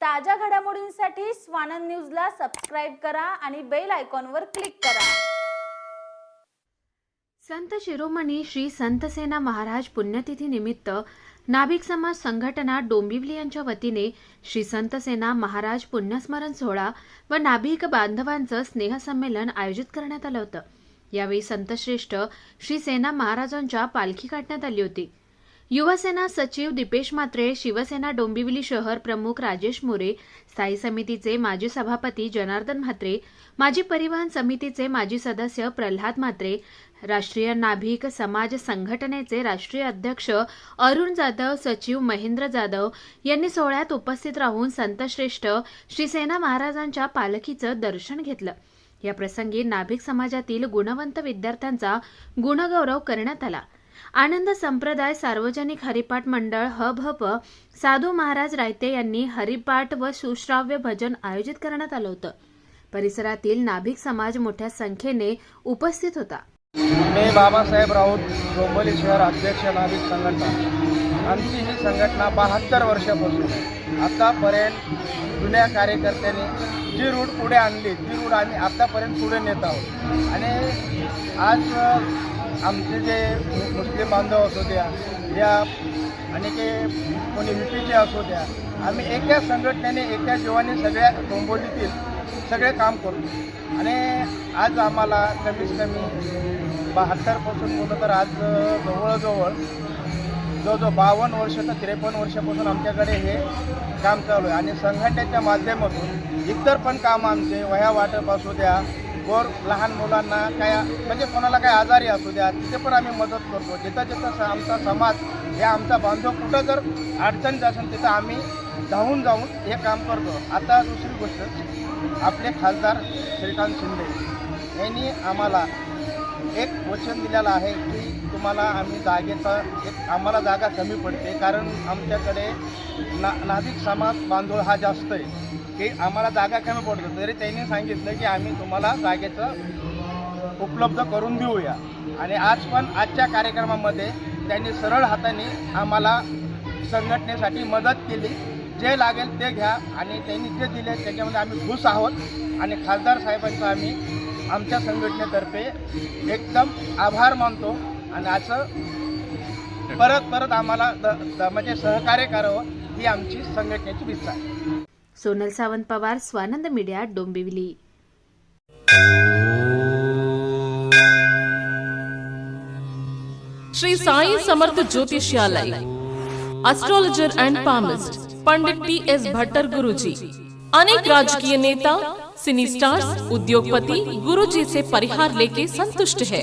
ताज्या घडामोडींसाठी स्वानंद न्यूजला सबस्क्राईब करा आणि बेल आयकॉनवर क्लिक करा. संत शिरोमणी श्री संतसेना महाराज पुण्यतिथी निमित्त नाभिक समाज संघटना डोंबिवली यांच्या वतीने श्री संतसेना महाराज पुण्यस्मरण सोहळा व नाभिक बांधवांचं स्नेहसंमेलन आयोजित करण्यात आलं होतं. यावेळी संतश्रेष्ठ श्री सेना महाराजांच्या पालखी काढण्यात आली होती. युवसेना सचिव दीपेश म्हात्रे शिवसेना डोंबिवली शहर प्रमुख राजेश मोरे स्थायी समितीचे माजी सभापती जनार्दन म्हात्रे माजी परिवहन समितीचे माजी सदस्य प्रल्हाद म्हात्रे राष्ट्रीय नाभिक समाज संघटनेचे राष्ट्रीय अध्यक्ष अरुण जाधव सचिव महेंद्र जाधव यांनी सोहळ्यात उपस्थित राहून संतश्रेष्ठ श्रीसेना महाराजांच्या पालखीचं दर्शन घेतलं. या प्रसंगी नाभिक समाजातील गुणवंत विद्यार्थ्यांचा गुणगौरव करण्यात आला. आनंद संप्रदाय सार्वजनिक हरिपाठ मंडळ हब साधू महाराज रायते यांनी हरिपाठ व सुश्राव्य भजन आयोजित करण्यात आलं होतं. परिसरातील नाभिक समाज मोठ्या संख्येने उपस्थित होता. मी बाबासाहेब राऊत डोंबोली शहर अध्यक्ष नाभिक संघटना. आमची ही संघटना बहात्तर वर्षापासून आतापर्यंत जुन्या कार्यकर्त्यांनी जी रूट पुढे आणली ती रूट आम्ही आतापर्यंत पुढे नेत आहोत. आणि आज आमचे जे मुस्लिम बांधव असू द्या या आणि ते कोणी विपीचे असू द्या आम्ही एका संघटनेने एका जीवाने सगळ्या डोंबोलीतील सगळे काम करतो आणि आज आम्हाला कमीत कमी बहात्तरपासून बोललं तर आज जवळजवळ जवळजवळ जवळजवळ बावन्न वर्ष तर त्रेपन्न वर्षापासून आमच्याकडे हे काम चालू आहे. आणि संघटनेच्या माध्यमातून इतर पण काम आमचे वह्या वाटप असू द्या गोर लहान मुलांना काय म्हणजे कोणाला काही आजारी असू द्या तिथे पण आम्ही मदत करतो. जिथं जिथं स- आमचा समाज हे आमचा बांधव कुठं जर अडचणीत असेल तिथं आम्ही धावून जाऊन हे काम करतो. आता दुसरी गोष्ट आपले खासदार श्रीकांत शिंदे यांनी आम्हाला एक वचन दिलेलं आहे की तुम्हाला आम्ही जागेचा एक आम्हाला जागा कमी पडते. कारण आमच्याकडे ना नाभिक समाज बांधव हा जास्त आहे. की आम्हाला जागा कमी पडतो तरी त्यांनी सांगितलं की आम्ही तुम्हाला जागेचं उपलब्ध करून देऊया. आणि आज पण आजच्या कार्यक्रमामध्ये त्यांनी सरळ हाताने आम्हाला संघटनेसाठी मदत केली. जे लागेल ते घ्या आणि त्यांनी जे दिले त्याच्यामध्ये आम्ही खुश आहोत. आणि खासदार साहेबांचं आम्ही आमच्या संघटनेतर्फे एकदम आभार मानतो. आणि असं परत परत आम्हाला द, द, म्हणजे सहकार्य करावं ही आमची संघटनेची इच्छा आहे. Sonal Sawant Pawar Swanand media Dombivli Shri Sai Samarth Jyotishalaya astrologer and palmist Pandit T S Bhattar Guruji अनेक राजकीय नेता सिनी स्टार्स उद्योगपति गुरुजी से परिहार लेके संतुष्ट है